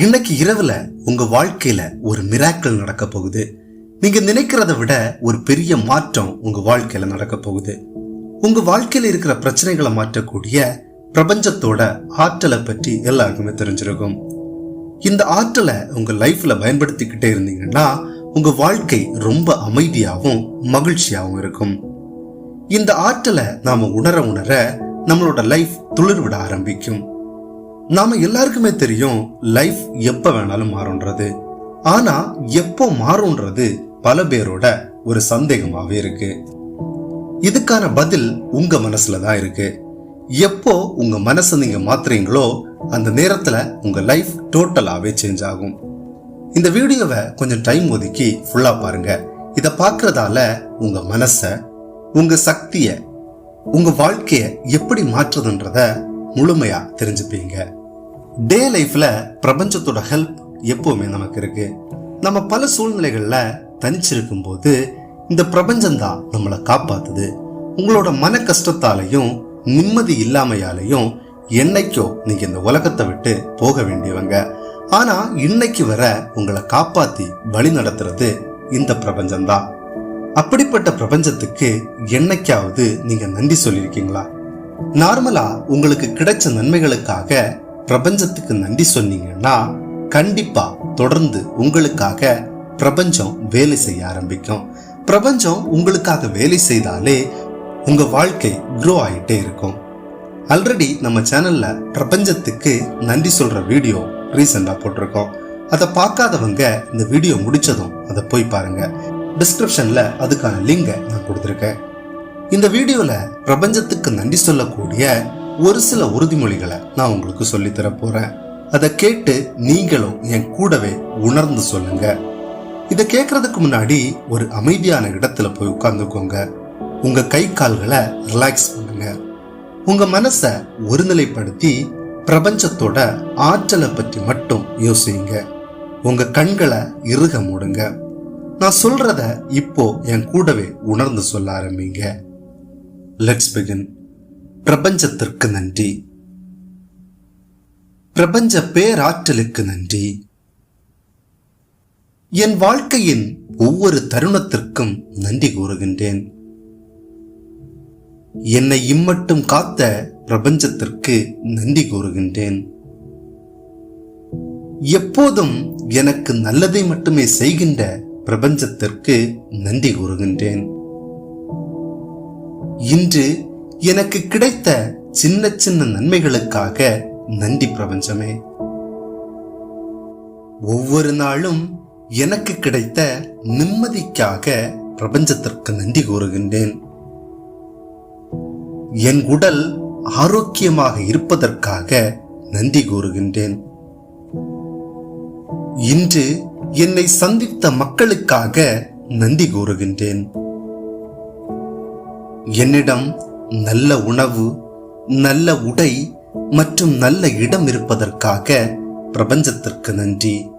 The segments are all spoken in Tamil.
இன்னைக்கு இரவுல உங்க வாழ்க்கையில ஒரு மிராக்கள் நடக்க போகுது. நீங்க நினைக்கிறத விட ஒரு பெரிய மாற்றம் உங்க வாழ்க்கையில நடக்க போகுது. உங்க வாழ்க்கையில இருக்கிற பிரச்சனைகளை மாற்றக்கூடிய பிரபஞ்சத்தோட ஆற்றலை பற்றி எல்லாருக்குமே தெரிஞ்சிருக்கும். இந்த ஆற்றலை உங்க லைஃப்ல பயன்படுத்திக்கிட்டே இருந்தீங்கன்னா உங்க வாழ்க்கை ரொம்ப அமைதியாகவும் மகிழ்ச்சியாகவும் இருக்கும். இந்த ஆற்றலை நாம உணர உணர நம்மளோட லைஃப் துளிர் விட ஆரம்பிக்கும். நாம எல்லாருக்குமே தெரியும் லைஃப் எப்ப வேணாலும் மாறும்ன்றது. ஆனா எப்போ மாறும்ன்றது பல பேரோட ஒரு சந்தேகமாவே இருக்கு. இதுக்கான பதில் உங்க மனசுல தான் இருக்கு. எப்போ உங்க மனசை நீங்க மாத்துறீங்களோ அந்த நேரத்துல உங்க லைஃப் டோட்டலாவே சேஞ்ச் ஆகும். இந்த வீடியோவை கொஞ்சம் டைம் ஒதுக்கி ஃபுல்லா பாருங்க. இதை பார்க்கறதால உங்க மனச உங்க சக்திய உங்க வாழ்க்கைய எப்படி மாற்றுதுன்றத முழுமையா தெரிஞ்சுப்பீங்க. டே லைஃப்ல பிரபஞ்சத்தோட ஹெல்ப் எப்பவுமே நமக்கு இருக்கு. நம்ம பல சூழ்நிலைகள்ல தனிச்சிருக்கும் போது இந்த பிரபஞ்சம் தான் நம்மளை காப்பாத்துது. உங்களோட மன கஷ்டத்தாலையும் நிம்மதி இல்லாமையாலையும் என்னைக்கோ நீங்க இந்த உலகத்தை விட்டு போக வேண்டியவங்க. ஆனா இன்னைக்கு வர உங்களை காப்பாத்தி வழி நடத்துறது இந்த பிரபஞ்சம்தான் அப்படிப்பட்ட பிரபஞ்சத்துக்கு என்னைக்காவது நீங்க நன்றி சொல்லியிருக்கீங்களா? நார்மலா உங்களுக்கு கிடைச்ச நன்மைகளுக்காக பிரபஞ்சத்துக்கு நன்றி சொன்னீங்கன்னா கண்டிப்பா தொடர்ந்து உங்களுக்காக பிரபஞ்சம் வேலை செய்ய ஆரம்பிக்கும். பிரபஞ்சம் உங்களுக்காக வேலை செய்தாலே உங்க வாழ்க்கை க்ரோ ஆகிட்டே இருக்கும். ஆல்ரெடி நம்ம சேனல்ல பிரபஞ்சத்துக்கு நன்றி சொல்ற வீடியோ ரீசெண்டா போட்டிருக்கோம். அதை பார்க்காதவங்க இந்த வீடியோ முடிச்சதும் அதை போய் பாருங்க. டிஸ்கிரிப்ஷன்ல அதுக்கான லிங்கை நான் கொடுத்துருக்கேன். இந்த வீடியோல பிரபஞ்சத்துக்கு நன்றி சொல்லக்கூடிய ஒரு சில உறுதிமொழிகளை நான் உங்களுக்கு சொல்லித்தர போறேன் அதை கேட்டு நீங்களும் என் கூடவே உணர்ந்து சொல்லுங்க. இதை கேட்கறதுக்கு முன்னாடி ஒரு அமைதியான இடத்துல போய் உட்கார்ந்துக்கோங்க. உங்க கை கால்களை ரிலாக்ஸ் பண்ணுங்க. உங்க மனசை ஒருநிலைப்படுத்தி பிரபஞ்சத்தோட ஆற்றலை பற்றி மட்டும் யோசிங்க. உங்க கண்களை இறுக மூடுங்க. நான் சொல்றத இப்போ என் கூடவே உணர்ந்து சொல்ல ஆரம்பிங்க. லெட்ஸ் பிகின் பிரபஞ்சத்திற்கு நன்றி. பிரபஞ்ச பேராற்றலுக்கு நன்றி. என் வாழ்க்கையின் ஒவ்வொரு தருணத்திற்கும் நன்றி கூறுகின்றேன். என்னை இம்மட்டும் காத்த பிரபஞ்சத்திற்கு நன்றி கூறுகின்றேன். எப்போதும் எனக்கு நல்லதை மட்டுமே செய்கின்ற பிரபஞ்சத்திற்கு நன்றி கூறுகின்றேன். இன்று எனக்கு கிடைத்த சின்ன சின்ன நன்மைகளுக்காக நன்றி பிரபஞ்சமே. ஒவ்வொரு நாளும் எனக்கு கிடைத்த நிம்மதிக்காக பிரபஞ்சத்திற்கு நன்றி கூறுகின்றேன். என் உடல் ஆரோக்கியமாக இருப்பதற்காக நன்றி கூறுகின்றேன். இன்று என்னை சந்தித்த மக்களுக்காக நன்றி கூறுகின்றேன். என்னிடம் நல்ல உணவு நல்ல உடை மற்றும் நல்ல இடம் இருப்பதற்காக பிரபஞ்சத்திற்கு நன்றி.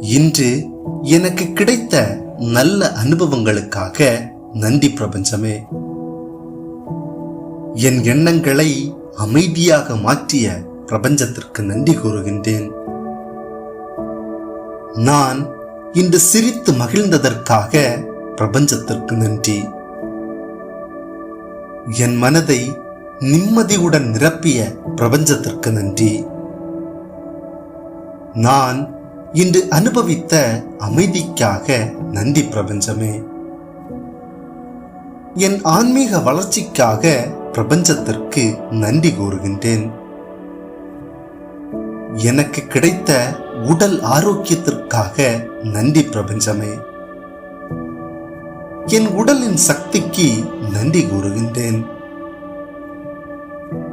இன்று எனக்கு கிடைத்த நல்ல அனுபவங்களுக்காக நன்றி பிரபஞ்சமே. என் எண்ணங்களை அமைதியாக மாற்றிய பிரபஞ்சத்திற்கு நன்றி கூறுகின்றேன். நான் இன்று சிரித்து மகிழ்ந்ததற்காக பிரபஞ்சத்திற்கு நன்றி. என் மனதை நிம்மதியுடன் நிரப்பிய பிரபஞ்சத்திற்கு நன்றி. நான் இன்று அனுபவித்த அமைதிக்காக நன்றி பிரபஞ்சமே. என் ஆன்மீக வளர்ச்சிக்காக பிரபஞ்சத்திற்கு நன்றி கூறுகின்றேன். எனக்கு கிடைத்த உடல் ஆரோக்கியத்திற்காக நன்றி பிரபஞ்சமே. என் உடலின் சக்திக்கு நன்றி கூறுகின்றேன்.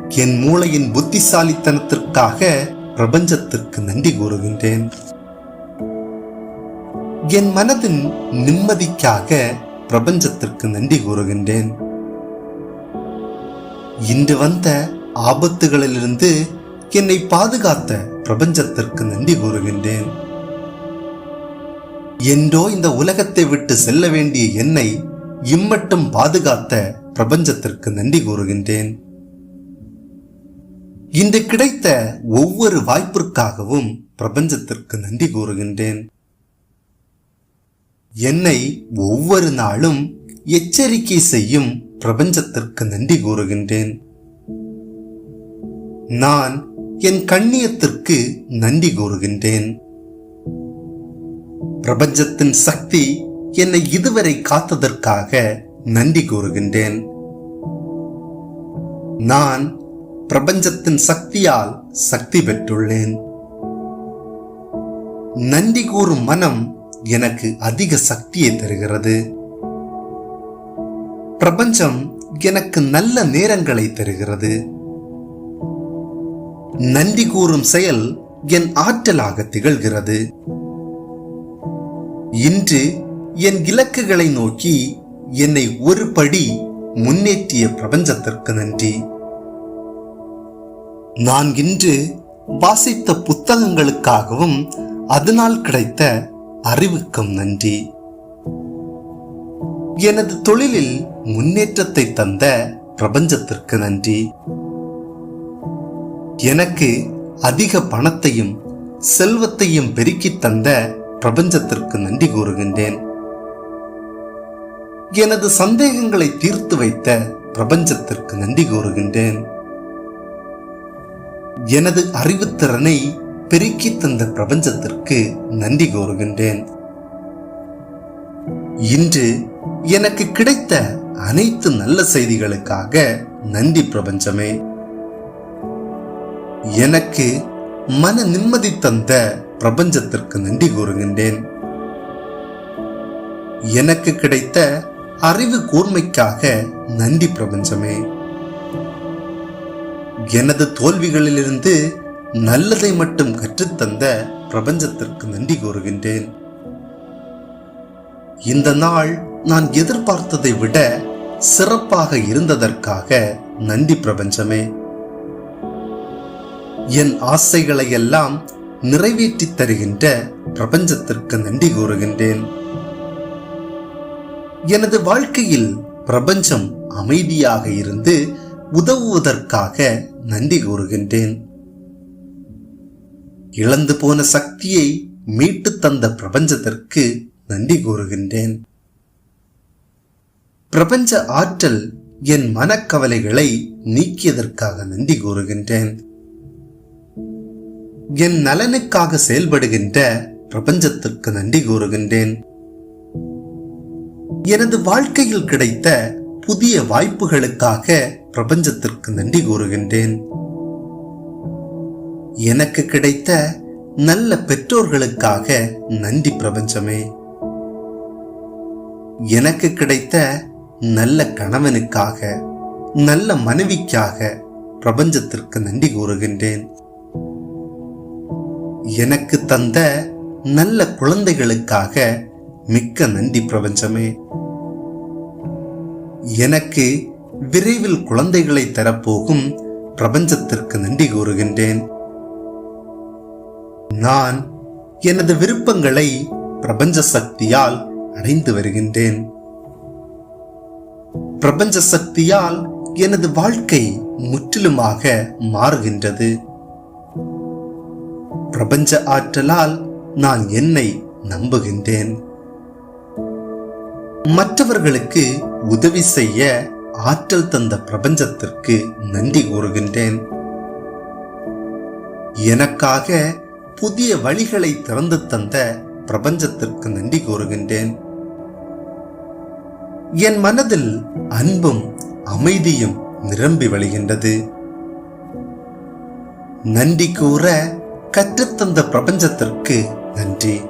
என் மூளையின் புத்திசாலித்தனத்திற்காக பிரபஞ்சத்திற்கு நன்றி கூறுகின்றேன். என் மனதின் நிம்மதிக்காக பிரபஞ்சத்திற்கு நன்றி கூறுகின்றேன். இன்று வந்த ஆபத்துகளிலிருந்து என்னை பாதுகாத்த பிரபஞ்சத்திற்கு நன்றி கூறுகின்றேன். என்றோ இந்த உலகத்தை விட்டு செல்ல வேண்டிய என்னை இம்மட்டும் பாதுகாத்த பிரபஞ்சத்திற்கு நன்றி கூறுகின்றேன். இன்று கிடைத்த ஒவ்வொரு வாய்ப்பிற்காகவும் பிரபஞ்சத்திற்கு நன்றி கூறுகின்றேன். என்னை ஒவ்வொரு நாளும் எச்சரிக்கை செய்யும் பிரபஞ்சத்திற்கு நன்றி கூறுகின்றேன். நான் என் கண்ணியத்திற்கு நன்றி கூறுகின்றேன். பிரபஞ்சத்தின் சக்தி என்னை இதுவரை காத்ததற்காக நன்றி கூறுகின்றேன். நான் பிரபஞ்சத்தின் சக்தியால் சக்தி பெற்றுள்ளேன். நன்றி கூறும் மனம் எனக்கு அதிக சக்தியை தருகிறது. பிரபஞ்சம் எனக்கு நல்ல நேரங்களை தருகிறது. நன்றி கூறும் செயல் என் ஆற்றலாக திகழ்கிறது. இன்று என் இலக்குகளை நோக்கி என்னை ஒரு படி முன்னேற்றிய பிரபஞ்சத்திற்கு நன்றி. நான் இன்று வாசித்த புத்தகங்களுக்காகவும் அதனால் கிடைத்த அறிவுக்கும் நன்றி. எனது தொழிலில் முன்னேற்றத்தை தந்த பிரபஞ்சத்திற்கு நன்றி. எனக்கு அதிக பணத்தையும் செல்வத்தையும் பெருக்கித் தந்த பிரபஞ்சத்திற்கு நன்றி கூறுகின்றேன். எனது சந்தேகங்களை தீர்த்து வைத்த பிரபஞ்சத்திற்கு நன்றி கூறுகின்றேன். எனது அறிவுத்திறனை பெருக்கி தந்த பிரபஞ்சத்திற்கு நன்றி கூறுகின்றேன். இன்று எனக்கு கிடைத்த அனைத்து நல்ல செய்திகளுக்காக நன்றி பிரபஞ்சமே. எனக்கு மன நிம்மதி தந்த பிரபஞ்சத்திற்கு நன்றி கூறுகின்றேன். எனக்கு கிடைத்த அறிவு கூர்மைக்காக நன்றி பிரபஞ்சமே. எனது தோல்விகளிலிருந்து நல்லதை மட்டும் கற்றுத்தந்த பிரபஞ்சத்திற்கு நன்றி கூறுகின்றேன். இந்த நாள் நான் எதிர்பார்த்ததை விட சிறப்பாக இருந்ததற்காக நன்றி பிரபஞ்சமே. என் ஆசைகளை எல்லாம் நிறைவேற்றித் தருகின்ற பிரபஞ்சத்திற்கு நன்றி கூறுகின்றேன். எனது வாழ்க்கையில் பிரபஞ்சம் அமைதியாக இருந்து உதவுவதற்காக நன்றி கூறுகின்றேன். இழந்து போன சக்தியை மீட்டு தந்த பிரபஞ்சத்திற்கு நன்றி கூறுகின்றேன். பிரபஞ்ச ஆற்றல் என் மனக்கவலைகளை நீக்கியதற்காக நன்றி கூறுகின்றேன். என் நலனுக்காக செயல்படுகின்ற பிரபஞ்சத்திற்கு நன்றி கூறுகின்றேன். எனது வாழ்க்கையில் கிடைத்த புதிய வாய்ப்புகளுக்காக பிரபஞ்சத்திற்கு நன்றி கூறுகின்றேன். எனக்கு கிடைத்த நல்ல பெற்றோர்களுக்காக நன்றி பிரபஞ்சமே. எனக்கு கிடைத்த நல்ல கணவனுக்காக நல்ல மனைவிக்காக பிரபஞ்சத்திற்கு நன்றி கூறுகின்றேன். எனக்கு தந்த நல்ல குழந்தைகளுக்காக மிக்க நன்றி பிரபஞ்சமே. எனக்கு விரைவில் குழந்தைகளை தரப்போகும் பிரபஞ்சத்திற்கு நன்றி கூறுகின்றேன். நான் எனது விருப்பங்களை பிரபஞ்ச சக்தியால் அடைந்து வருகின்றேன். பிரபஞ்ச சக்தியால் எனது வாழ்க்கை முற்றிலுமாக மாறுகின்றது. பிரபஞ்ச ஆற்றலால் நான் என்னை நம்புகின்றேன். மற்றவர்களுக்கு உதவி செய்ய ஆற்றல் தந்த பிரபஞ்சத்திற்கு நன்றி கூறுகின்றேன். எனக்காக புதிய வழிகளை திறந்து தந்த பிரபஞ்சத்திற்கு நன்றி கூறுகின்றேன். என் மனதில் அன்பும் அமைதியும் நிரம்பி வழிகின்றது. நன்றி கூற கற்றுத்தந்த பிரபஞ்சத்திற்கு நன்றி.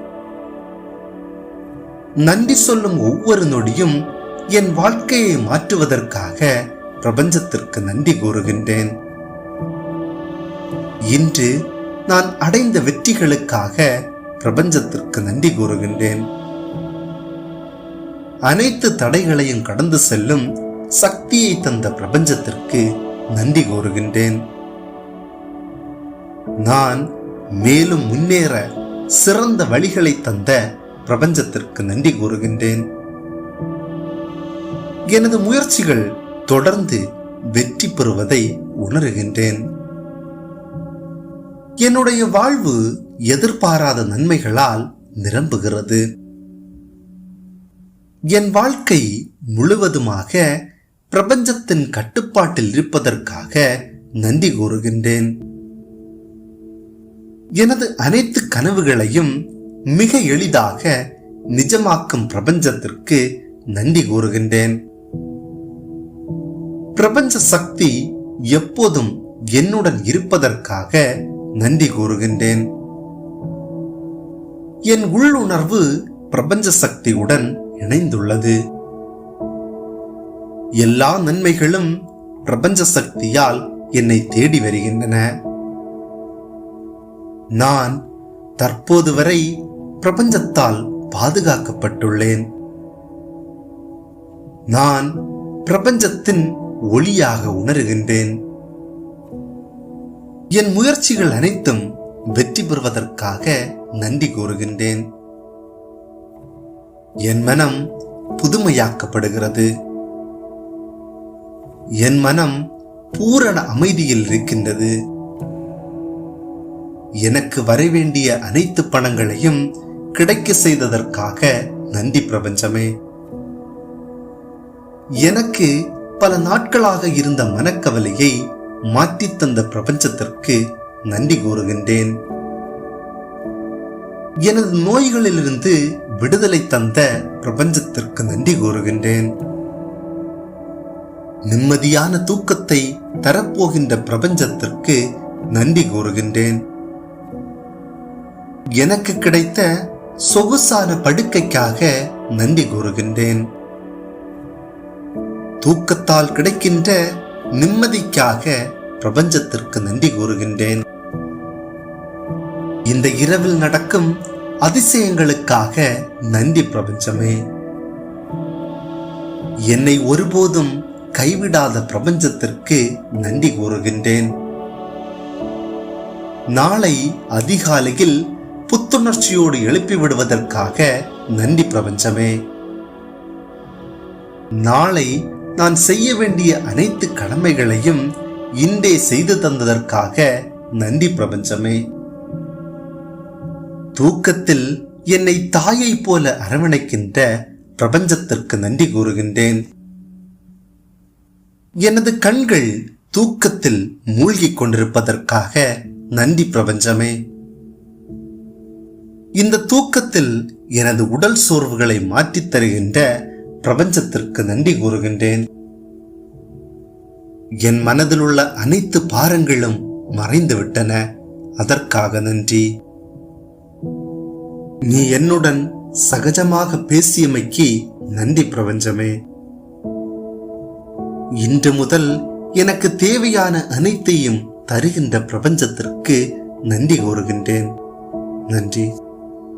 நன்றி சொல்லும் ஒவ்வொரு நொடியும் என் வாழ்க்கையை மாற்றுவதற்காக பிரபஞ்சத்திற்கு நன்றி கூறுகின்றேன். இன்று நான் அடைந்த வெற்றிகளுக்காக பிரபஞ்சத்திற்கு நன்றி கூறுகின்றேன். அனைத்து தடைகளையும் கடந்து செல்லும் சக்தியை தந்த பிரபஞ்சத்திற்கு நன்றி கூறுகின்றேன். நான் மேலும் முன்னேற சிறந்த வழிகளை தந்த பிரபஞ்சத்திற்கு நன்றி கூறுகின்றேன். எனது முயற்சிகள் தொடர்ந்து வெற்றி பெறுவதை உணர்கின்றேன். என்னுடைய வாழ்வு எதிர்பாராத நன்மைகளால் நிரம்புகிறது. என் வாழ்க்கை முழுவதுமாக பிரபஞ்சத்தின் கட்டுப்பாட்டில் இருப்பதற்காக நன்றி கூறுகின்றேன். எனது அனைத்து கனவுகளையும் மிக எளிதாக நிஜமாக்கும் பிரபஞ்சத்திற்கு நன்றி கூறுகின்றேன். பிரபஞ்ச சக்தி எப்போதும் என்னுடன் இருப்பதற்காக நன்றி கூறுகின்றேன். என் உள்ளுணர்வு பிரபஞ்ச சக்தியுடன் இணைந்துள்ளது. எல்லா நன்மைகளும் பிரபஞ்ச சக்தியால் என்னை தேடி வருகின்றன. நான் தற்போது வரை பிரபஞ்சத்தால் பாதுகாக்கப்பட்டுள்ளேன். நான் பிரபஞ்சத்தின் ஒளியாக உணர்கின்றேன். என் முயற்சிகள் அனைத்தும் வெற்றி பெறுவதற்காக நன்றி கூறுகின்றேன். என் மனம் புதுமையாக்கப்படுகிறது. என் மனம் பூரண அமைதியில் இருக்கின்றது. எனக்கு வரவேண்டிய அனைத்து பணங்களையும் கிடைக்க செய்ததற்காக நன்றி பிரபஞ்சமே. எனக்கு பல நாட்களாக இருந்த மனக்கவலையை மாற்றித் தந்த பிரபஞ்சத்திற்கு நன்றி கூறுகின்றேன். எனது நோய்களிலிருந்து விடுதலை தந்த பிரபஞ்சத்திற்கு நன்றி கூறுகின்றேன். நிம்மதியான தூக்கத்தை தரப்போகின்ற பிரபஞ்சத்திற்கு நன்றி கூறுகின்றேன். எனக்கு கிடைத்த சொகுசான படுக்கைக்காக நன்றி கூறுகின்றேன். தூக்கத்தால் கிடைக்கின்ற நிம்மதிக்காக பிரபஞ்சத்திற்கு நன்றி கூறுகின்றேன். இந்த இரவில் நடக்கும் அதிசயங்களுக்காக நன்றி பிரபஞ்சமே. என்னை ஒருபோதும் கைவிடாத பிரபஞ்சத்திற்கு நன்றி கூறுகின்றேன். நாளை அதிகாலையில் புத்துணர்ச்சியோடு எழுப்பி விடுவதற்காக நன்றி பிரபஞ்சமே. நாளை நான் செய்ய வேண்டிய அனைத்து கடமைகளையும் இன்றே செய்து தந்ததற்காக நன்றி பிரபஞ்சமே. தூக்கத்தில் என்னை தாயை போல அரவணைக்கின்ற பிரபஞ்சத்திற்கு நன்றி கூறுகின்றேன். எனது கண்கள் தூக்கத்தில் மூழ்கிக் கொண்டிருப்பதற்காக நன்றி பிரபஞ்சமே. இந்த தூக்கத்தில் எனது உடல் சோர்வுகளை மாற்றித் தருகின்ற பிரபஞ்சத்திற்கு நன்றி கூறுகின்றேன். என் மனதில் உள்ள அனைத்து பாரங்களும் மறைந்துவிட்டன. அதற்காக நன்றி. நீ என்னுடன் சகஜமாக பேசியமைக்கு நன்றி பிரபஞ்சமே. இன்று முதல் எனக்கு தேவையான அனைத்தையும் தருகின்ற பிரபஞ்சத்திற்கு நன்றி கூறுகின்றேன். நன்றி.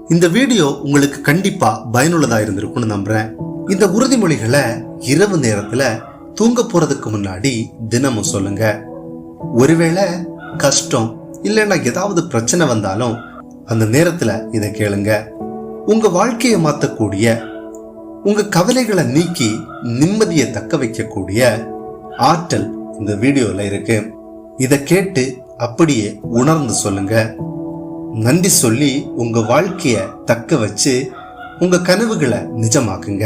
இந்த வீடியோ உங்களுக்கு கண்டிப்பா பயனுள்ளதா இருந்திருக்கும்னு நம்புறேன். இந்த உறுதிமொழிகளை இரவு நேரத்துல தூங்க போறதுக்கு முன்னாடி தினமும் சொல்லுங்க. ஒருவேளை கஷ்டம் இல்லைன்னா ஏதாவது பிரச்சனை வந்தாலும் அந்த நேரத்துல இதை கேளுங்க. உங்க வாழ்க்கையை மாத்தக்கூடிய உங்க கவலைகளை நீக்கி நிம்மதியை தக்க வைக்கக்கூடிய ஆற்றல் இந்த வீடியோல இருக்கு. இதை கேட்டு அப்படியே உணர்ந்து சொல்லுங்க. நன்றி சொல்லி உங்க வாழ்க்கைய தக்க வச்சு உங்க கனவுகளை நிஜமாக்குங்க.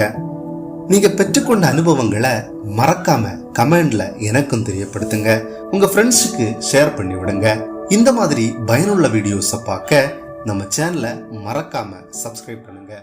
நீங்க பெற்றுக்கொண்ட அனுபவங்களை மறக்காம கமெண்ட்ல எனக்கும் தெரியப்படுத்துங்க. உங்க ஃப்ரெண்ட்ஸுக்கு ஷேர் பண்ணி விடுங்க. இந்த மாதிரி பயனுள்ள வீடியோஸை பார்க்க நம்ம சேனலை மறக்காம சப்ஸ்கிரைப் பண்ணுங்க.